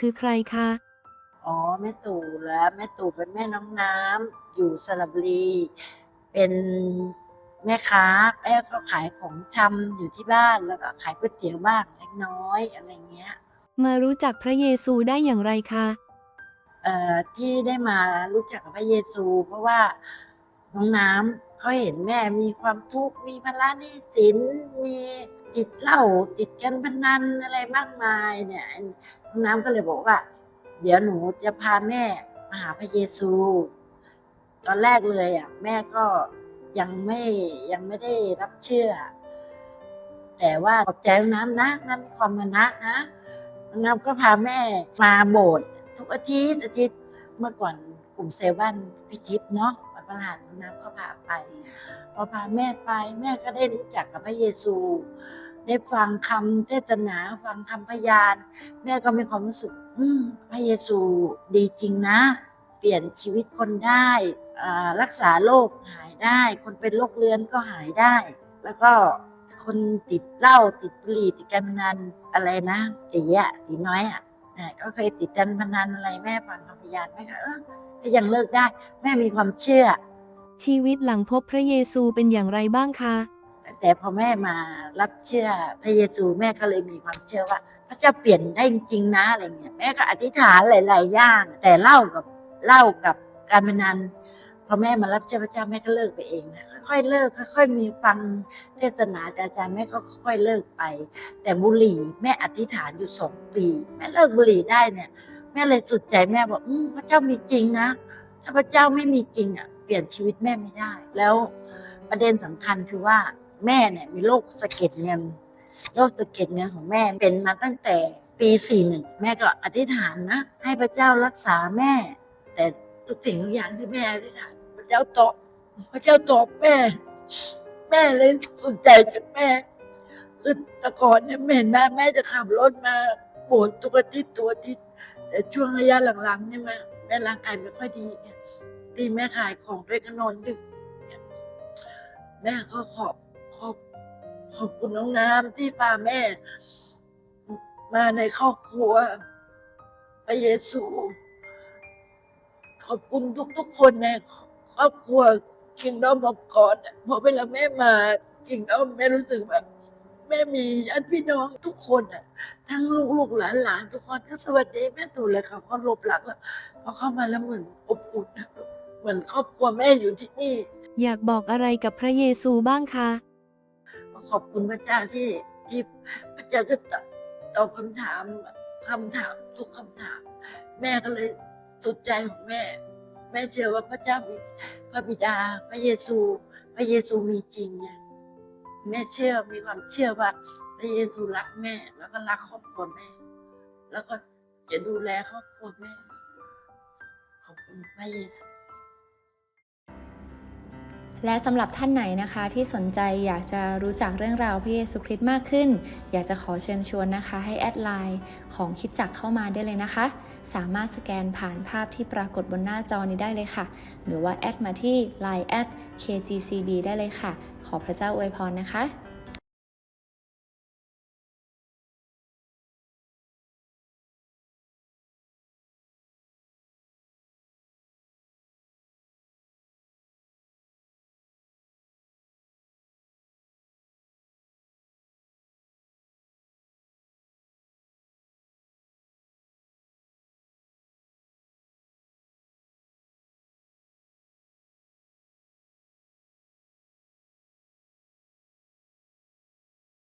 คือใครคะ อ๋อแม่ตู่แล้วแม่ตู่เป็นแม่น้องน้ำอยู่สระบุรี เป็นแม่ค้าแม่ก็ขายของชำอยู่ที่บ้านแล้วก็ขายก๋วยเตี๋ยวบ้างเล็กน้อยอะไรเงี้ย มารู้จักพระเยซูได้อย่างไรคะ เอ่อที่ได้มารู้จักกับพระเยซู เพราะว่า น้องน้ำเขาเห็นแม่มีความทุกข์มีภาระหนี้สินมีติดเหล้าติดกันพนันอะไรมากมายเนี่ยน้องน้ำก็เลยบอกว่า เดี๋ยวหนูจะพาแม่มาหาพระเยซู ตอนแรกเลยอะแม่ก็ยังไม่ยังไม่ได้รับเชื่อ แต่ว่าขอบใจน้ำนะน้ำมีความมานะนะน้ำก็พาแม่มาโบสถ์ทุกอาทิตย์อาทิตย์เมื่อก่อนกลุ่มเซเว่นพิทิพย์เนาะ ประหลาดน้ำก็พาไปพอพาแม่ไป แม่ก็ได้รู้จักกับพระเยซู ได้ฟังคำเทศนาฟังคำพยาน แม่ก็มีความรู้สึก อืมพระเยซูดีจริงนะ เปลี่ยนชีวิตคนได้รักษาโรคหายได้ คนเป็นโรคเรื้อนก็หายได้ แล้วก็คนติดเหล้าติดบุหรี่ติดการพนันอะไรนะตีอะตีน้อยอะนะ ก็เคยติดการพนันอะไรแม่ฟังคำพยานแม่ก็เออก็ยังเลิกได้ แม่มีความเชื่อ ชีวิตหลังพบพระเยซูเป็นอย่างไรบ้างคะแต่พอแม่มารับเชื่อพระเยซูแม่ก็เลยมีความเชื่อว่า พระเจ้าเปลี่ยนได้จริงๆนะอะไรเงี้ยแม่ก็อธิษฐานหลาย ๆ อย่าง แต่เล่ากับเล่ากับการพนัน พอแม่มารับเชื่อพระเจ้าแม่ก็เลิกไปเองนะค่อยๆเลิกค่อยๆมีฟังเทศนาจากอาจารย์แม่ก็ค่อยๆเลิกไป แต่บุหรี่แม่อธิษฐานอยู่สองปีแม่เลิกบุหรี่ได้เนี่ย แม่เลยสุดใจแม่บอกอืมพระเจ้ามีจริงนะถ้าพระเจ้าไม่มีจริงอะเปลี่ยนชีวิตแม่ไม่ได้ แล้วประเด็นสำคัญคือว่าแม่เนี่ยมีโรคสะเก็ดเงินโรคสะเก็ดเงินของแม่เป็นมาตั้งแต่ปีสี่หนึ่งแม่ก็อธิษฐานนะให้พระเจ้ารักษาแม่ แต่ทุกสิ่งทุกอย่างที่แม่อธิษฐาน ระเจ้าตอบพระเจ้าตอบแม่ แม่เลยสนใจจากแม่คือแต่ก่อนเนี่ยแม่เห็นแม่แม่จะขับรถมาโบสถ์ทุกอาทิตย์ตัวอาทิตย์แต่ช่วงระยะหลังๆเนี่ยแม่แม่ร่างกายไม่ค่อยดีไงที่แม่ขายของด้วยกันนอนดึกแม่ก็ขอบขอบขอบคุณน้องน้ำที่พาแม่ มาในครอบครัวพระเยซู ขอบคุณทุกๆคนใน ครอบครัวคิงดอมบอกก่อนพอเวลาแม่มาคิงดอมแม่รู้สึกแบบแม่มีญาติพี่น้องทุกคนอะ ทั้งลูกลูกหลานหลานทุกคนก็สวัสดีแม่ตู่เลยค่ะเขารบหลักแล้วพอเข้ามาแล้วเหมือนอบอุ่นอะเหมือนครอบครัวแม่อยู่ที่นี่ อยากบอกอะไรกับพระเยซูบ้างคะก็ขอบคุณพระเจ้าที่ที่พระเจ้าจะตอบตอบคำถามคำถามทุกคำถาม แม่ก็เลยสุดใจของแม่แม่เชื่อว่าพระเจ้ามีพระบิดา พระเยซู พระเยซูมีจริงไงแม่เชื่อมีความเชื่อว่า พระเยซูรักแม่ แล้วก็รักครอบครัวแม่ แล้วก็จะดูแลครอบครัวแม่ขอบคุณพระเยซู และสำหรับท่านไหนนะคะที่สนใจอยากจะรู้จักเรื่องราวพระเยซูคริสต์มากขึ้น อยากจะขอเชิญชวนนะคะ ให้แอดไลน์ของคิดจักเข้ามาได้เลยนะคะ สามารถสแกนผ่านภาพที่ปรากฏบนหน้าจอนี้ได้เลยค่ะ หรือว่าแอดมาที่ line at kgcb ได้เลยค่ะ ขอพระเจ้าอวยพรนะคะ